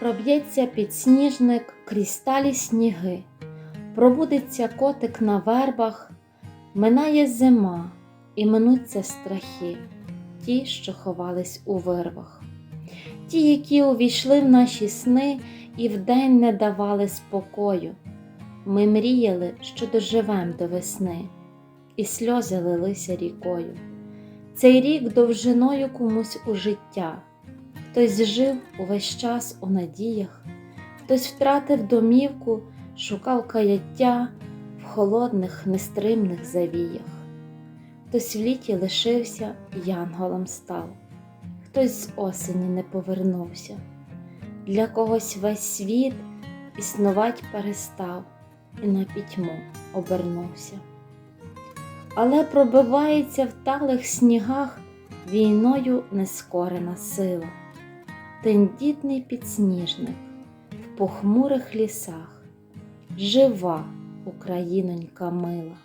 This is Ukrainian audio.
Проб'ється підсніжник крізь сталі сніги, пробудеться котик на вербах, минає зима і минуться страхи, ті, що ховались у вирвах, ті, які увійшли в наші сни і вдень не давали спокою. Ми мріяли, що доживем до весни, і сльози лилися рікою. Цей рік довжиною комусь у життя. Хтось жив увесь час у надіях, хтось втратив домівку, шукав каяття в холодних, нестримних завіях. Хтось в літі лишився, янголом став, хтось з осені не повернувся. Для когось весь світ існувать перестав і на пітьму обернувся. Але пробивається в талих снігах війною нескорена сила тендітний підсніжник в похмурих лісах, жива Українонька мила.